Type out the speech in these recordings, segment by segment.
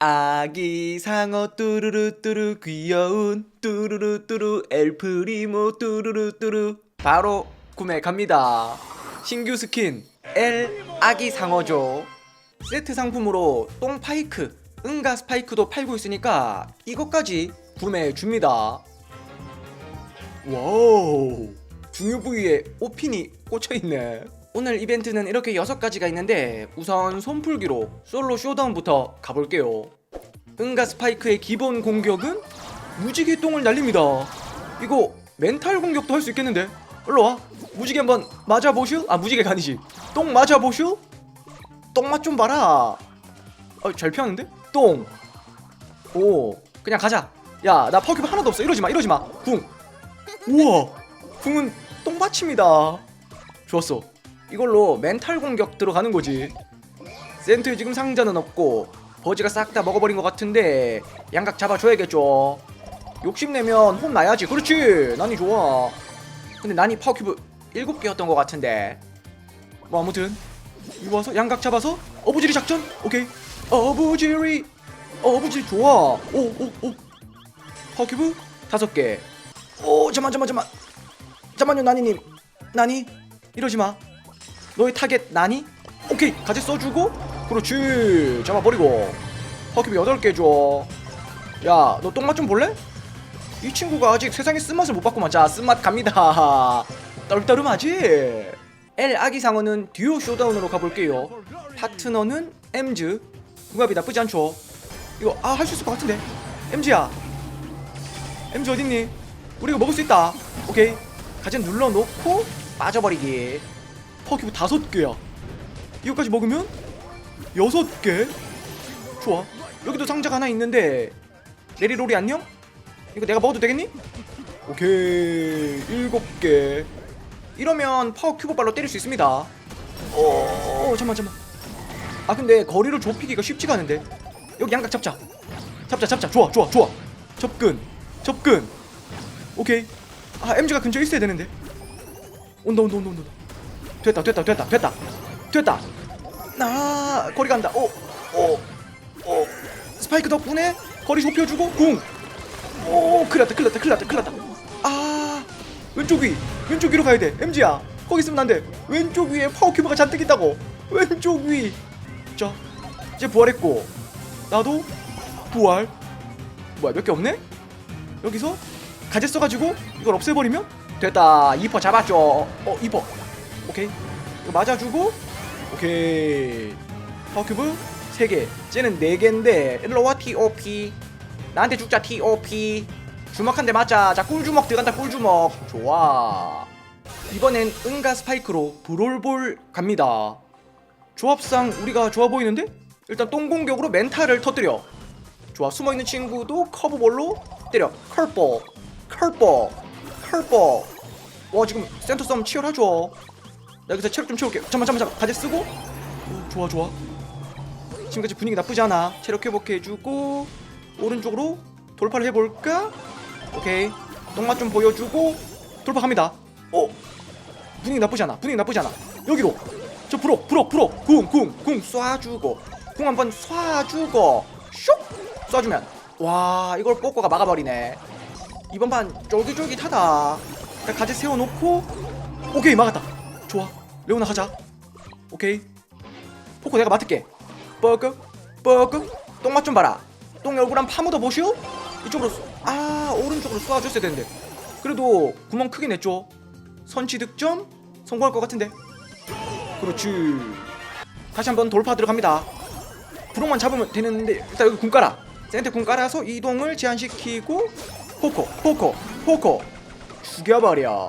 아기 상어 뚜루루 뚜루 귀여운 뚜루루 뚜루 엘프리모 뚜루루 뚜루 바로 구매 갑니다. 신규 스킨 L 아기 상어죠. 세트 상품으로 똥 파이크, 응가 스파이크도 팔고 있으니까 이것까지 구매해 줍니다. 와우 중요 부위에 오핀이 꽂혀 있네. 오늘 이벤트는 이렇게 여섯 가지가 있는데 우선 손풀기로 솔로 쇼다운부터 가볼게요. 응가 스파이크의 기본 공격은 무지개 똥을 날립니다. 이거 멘탈 공격도 할 수 있겠는데? 일로 와. 무지개 한번 맞아보슈? 아 무지개가 아니지. 똥 맞아보슈? 똥맛 좀 봐라. 어, 잘 피하는데? 똥. 오, 그냥 가자. 야, 나 파워큐브 하나도 없어. 이러지 마, 이러지 마. 궁. 우와, 궁은 똥받칩니다. 좋았어. 이걸로 멘탈 공격 들어가는 거지. 센터에 지금 상자는 없고 버지가 싹 다 먹어버린 것 같은데 양각 잡아줘야겠죠. 욕심내면 혼나야지. 그렇지. 난이 좋아. 근데 난이 파워큐브 7개였던 것 같은데. 뭐 아무튼 이거 와서 양각 잡아서 어부지리 작전. 오케이. 어부지리. 어부지리 좋아. 오오 오. 파워큐브 다섯 개. 오 잠만 잠만 잠만. 잠만요 나니님. 나니 이러지 마. 너의 타겟 나니? 오케이 가지 써주고 그렇지 잡아버리고 파워큐브 여덟 개 줘. 야 너 똥맛 좀 볼래? 이 친구가 아직 세상에 쓴맛을 못 봤구만. 자 쓴맛 갑니다. 떨떠름하지? L 아기 상어는 듀오 쇼다운으로 가볼게요. 파트너는 엠즈. 궁합이 나쁘지 않죠? 이거 아 할 수 있을 것 같은데. 엠즈야. 엠즈 어딨니? 우리 이거 먹을 수 있다. 오케이. 가진 눌러놓고 빠져버리기. 퍼큐브 다섯 개야. 이거까지 먹으면 여섯 개. 좋아. 여기도 상자가 하나 있는데 레리롤이 안녕? 이거 내가 먹어도 되겠니? 오케이 일곱 개. 이러면 파워 큐브 발로 때릴 수 있습니다. 어, 잠만 잠만. 아 근데 거리를 좁히기가 쉽지가 않은데. 여기 양각 잡자. 잡자 잡자. 좋아 좋아 좋아. 접근 접근. 오케이. 아 MG가 근처에 있어야 되는데. 온다 온다 온다 온다. 됐다 됐다 됐다 됐다 됐다. 나 거리 간다. 오 오. 오. 스파이크 덕분에 거리 좁혀주고 궁. 오 큰일 났다 큰일 났다 큰일 났다 큰일 났다. 아 왼쪽 위 왼쪽 위로 가야 돼 MG야 거기 있으면 안돼 왼쪽 위에 파워큐브가 잔뜩 있다고 왼쪽 위자 이제 부활했고 나도 부활 뭐야 몇 개 없네 여기서 가재 써가지고 이걸 없애버리면 됐다 2퍼 잡았죠 어 2퍼 오케이. 이거 맞아주고 오케이. 파워큐브 3개. 쟤는 4개인데 일로와 TOP 나한테 죽자 TOP 주먹 한 대 맞자. 자 꿀주먹 들어간다 꿀주먹. 좋아. 이번엔 응가 스파이크로 브롤볼 갑니다. 조합상 우리가 좋아 보이는데? 일단 똥공격으로 멘탈을 터뜨려. 좋아 숨어있는 친구도 커브볼로 때려. 컬볼 컬볼 컬볼 와 지금 센터 싸움 치열하죠? 나 여기서 체력 좀 채울게 잠만 잠만 잠만. 가재 쓰고. 오, 좋아 좋아. 지금까지 분위기 나쁘지 않아. 체력 회복해주고 오른쪽으로 돌파를 해볼까? 오케이. 똥맛 좀 보여주고 돌파 갑니다. 오 분위기 나쁘지 않아. 분위기 나쁘지 않아. 여기로. 저 불어 불어 불어. 궁궁궁 쏴주고. 궁 한번 쏴주고. 슉 쏴주면. 와 이걸 뽀꼬가 막아버리네. 이번 판 쫄깃쫄깃하다. 자, 가지 세워놓고. 오케이 막았다. 좋아 레오나 가자. 오케이. 포코 내가 맡을게. 뻐끄 뻐끄 똥맛 좀 봐라. 똥 얼굴 한번 파묻어 보시오 이쪽으로 쏘- 아 오른쪽으로 쏘아줬어야 되는데. 그래도 구멍 크게 냈죠. 선취 득점 성공할 것 같은데. 그렇지. 다시 한번 돌파 들어갑니다. 구멍만 잡으면 되는데 일단 여기 궁 깔아. 센터 궁 깔아서 이동을 제한시키고 포코 포코 포코 죽여버려. 어.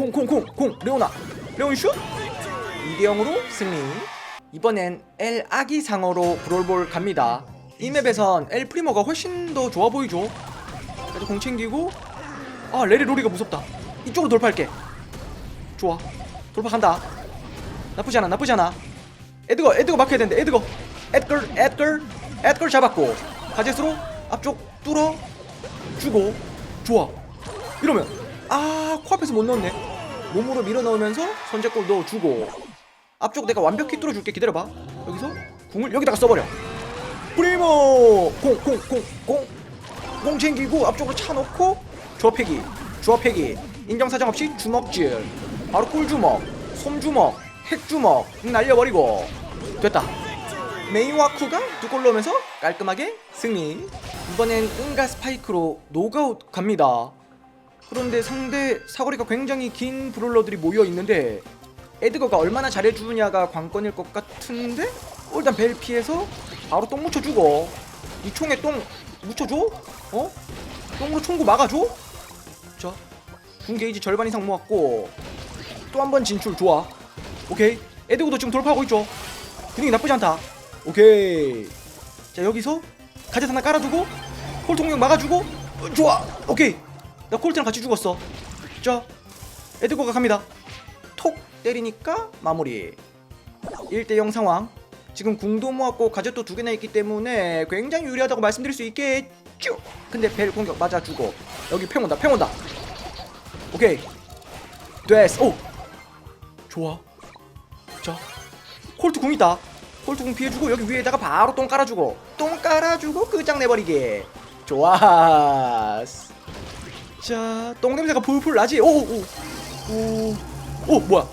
콩콩콩콩. 레오나. 레온 슛 2대 0으로 승리. 이번엔 L 아기 상어로 브롤볼 갑니다. 이 맵에선 L 프리머가 훨씬 더 좋아 보이죠? 그래도 공 챙기고. 아 레리 로리가 무섭다. 이쪽으로 돌파할게. 좋아. 돌파 간다. 나쁘지 않아 나쁘지 않아. 에드거 에드거 막혀야 되는데 에드거. 에드걸 에드걸 에드걸 잡았고. 가젯으로 앞쪽 뚫어 주고. 좋아. 이러면. 아 코앞에서 못 넣었네 몸으로 밀어 넣으면서 선제골 넣어주고 앞쪽 내가 완벽히 뚫어줄게 기다려봐. 여기서 궁을 여기다가 써버려. 프리모! 공 공 공 공. 공 챙기고 앞쪽으로 차놓고 주어패기 주어패기. 인정사정 없이 주먹질. 바로 꿀주먹 솜주먹 핵주먹 날려버리고. 됐다. 메이와쿠가 두 골 넣으면서 깔끔하게 승리. 이번엔 은가 스파이크로 노가웃 갑니다 그런데 상대 사거리가 굉장히 긴 브롤러들이 모여 있는데 에드거가 얼마나 잘해주느냐가 관건일 것 같은데 어, 일단 벨 피해서 바로 똥 묻혀 주고 이 총에 똥 묻혀줘? 어? 똥으로 총구 막아줘? 자, 군 게이지 절반 이상 모았고 또 한 번 진출 좋아. 오케이. 에드거도 지금 돌파하고 있죠. 분위기 나쁘지 않다. 오케이. 자 여기서 가젯 하나 콜트 공격 막아주고 어, 좋아. 오케이 나 콜트랑 같이 죽었어. 자 에드거가 갑니다. 톡 때리니까 마무리. 1대0 상황. 지금 궁도 모았고 가젯도 두 개나 있기 때문에 굉장히 유리하다고 말씀드릴 수 있겠죠? 근데 벨 공격 맞아주고. 여기 팽 온다 팽 온다. 오케이. 됐어. 오! 좋아. 자 콜트 궁 있다. 콜트 궁 피해주고 여기 위에다가 바로 똥 깔아주고. 똥 깔아주고 끝장내버리게 좋았어 자 똥냄새가 풀풀 나지? 오오오. 오, 오, 뭐야?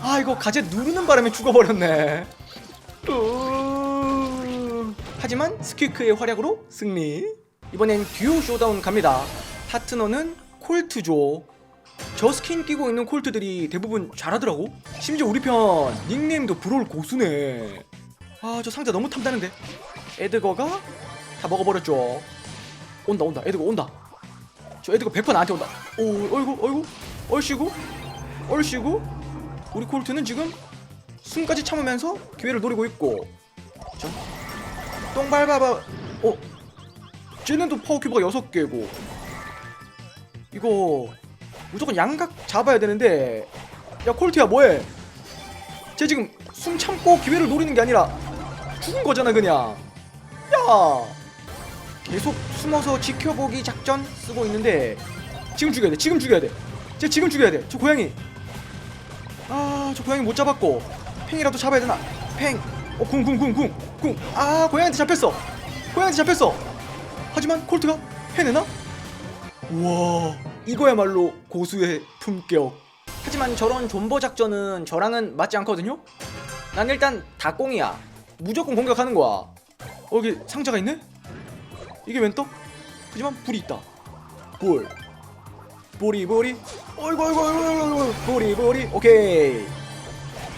아 이거 가재 누르는 바람에 죽어버렸네. 으... 하지만 스퀴크의 활약으로 승리. 이번엔 듀오 쇼다운 갑니다. 파트너는 콜트죠. 저 스킨 끼고 있는 콜트들이 대부분 잘하더라고. 심지어 우리 편 닉네임도 브롤 고수네. 아 저 상자 너무 탐나는데. 에드거가 다 먹어버렸죠. 온다 온다. 에드거 온다 저 에드거 100% 나한테 온다. 오 어이구 어이구. 얼씨구. 얼씨구. 우리 콜트는 지금 숨까지 참으면서 기회를 노리고 있고. 자, 똥 밟아봐. 어? 쟤네도 파워큐브가 6개고. 이거 무조건 양각 잡아야 되는데. 야 콜트야 뭐해? 쟤 지금 숨 참고 기회를 노리는 게 아니라 죽은 거잖아 그냥. 야 계속 숨어서 지켜보기 작전 쓰고 있는데 지금 죽여야 돼 지금 죽여야 돼쟤 지금 죽여야 돼저 고양이. 아 저 고양이 못 잡았고. 팽이라도 잡아야 되나? 팽어궁궁궁궁궁아 고양이한테 잡혔어. 고양이한테 잡혔어. 하지만 콜트가 해내나? 우와 이거야말로 고수의 품격. 하지만 저런 존버 작전은 저랑은 맞지 않거든요? 난 일단 닭공이야. 무조건 공격하는 거야. 어 여기 상자가 있네? 이게 웬 떡? 하지만 불이 있다. 불 보리 보리. 어이구 어이구 어이구 어이구 보리 보리. 오케이.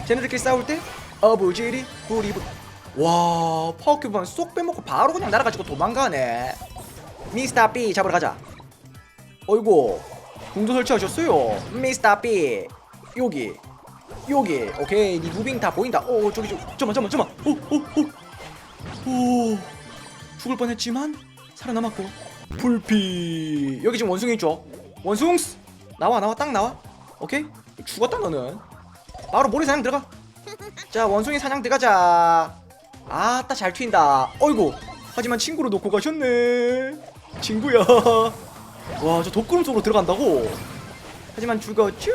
쟤네들끼리 싸울 때 어부지리 보리 보리 와 파워큐브만 쏙 빼먹고 바로 그냥 날아가지고 도망가네. 미스터 B 잡으러 가자. 어이구. 궁도 설치하셨어요? 미스터 B 여기. 여기. 오케이. 니 무빙 다 보인다. 오 저기 저기. 잠만 잠만 잠만. 오오오오. 죽을 뻔했지만 살아남았고. 불피. 여기 지금 원숭이 있죠? 원숭스 나와 나와 딱 나와. 오케이? 죽었다 너는. 바로 모래 사냥 들어가. 자 원숭이 사냥 들어가자. 아따 잘 튄다. 어이구. 하지만 친구를 놓고 가셨네. 친구야. 와 저 독구름 속으로 들어간다고? 하지만 죽었쥬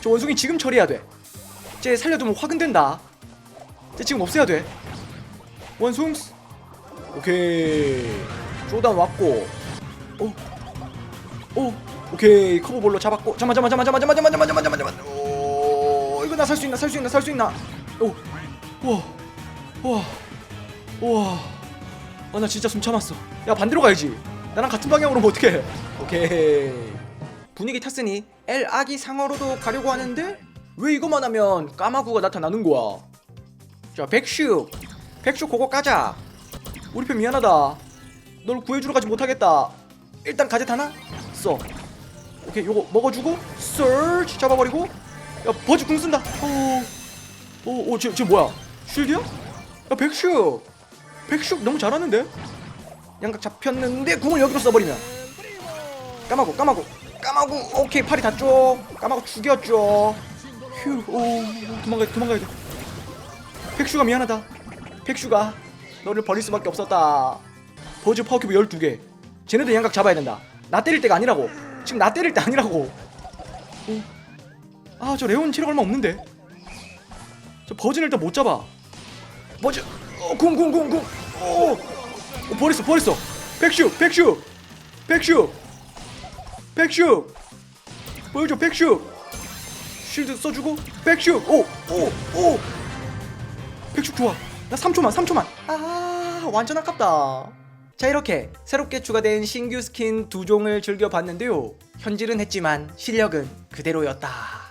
저 원숭이 지금 처리해야 돼쟤 살려두면 화근된다. 쟤 지금 없애야 돼. 원숭스 오케이 쪼단 왔고. 오, 오, 오케이 커브볼로 잡았고. 잠만 잠만 잠만 잠만 잠만 잠만 잠만 잠만 잠만. 오 이거 나 살 수 있나 살 수 있나 살 수 있나. 오 우와 우와 우와. 아나 진짜 숨 참았어. 야 반대로 가야지. 나랑 같은 방향으로 오면 어떡해? 오케이. 분위기 탔으니 L 아기 상어로도 가려고 하는데 왜 이거만 하면 까마구가 나타나는 거야? 자 백슈. 백슈 그거 까자. 우리 편 미안하다 널 구해주러 가지 못하겠다. 일단 가젯 하나? 써. 오케이 요거 먹어주고 서치 잡아버리고 야 버즈 궁 쓴다. 오오오쟤 쟤 뭐야? 쉴드야? 야 백슈! 백슈 너무 잘하는데? 양각 잡혔는데 궁을 여기로 써버리면. 까마고 까마고 까마고. 오케이 팔이 닿죠 까마고 죽였죠. 휴오 도망가야 돼 도망가야 돼. 백슈가 미안하다. 백슈가 너를 버릴 수밖에 없었다 버즈 파워큐브 12개. 쟤네들 양각 잡아야 된다. 나 때릴 때가 아니라고. 지금 나 때릴 때 아니라고. 아 저 레온 체력 얼마 없는데? 저 버즈는 일단 못 잡아. 버즈 어, 궁궁궁궁 오, 오 버렸어 버렸어. 백슈 백슈. 백슈. 백슈. 보여줘 백슈. 쉴드 써주고 백슈. 오오오. 백슈 좋아. 나 3초만 3초만. 아 완전 아깝다 자 이렇게 새롭게 추가된 신규 스킨 두 종을 즐겨봤는데요. 현질은 했지만 실력은 그대로였다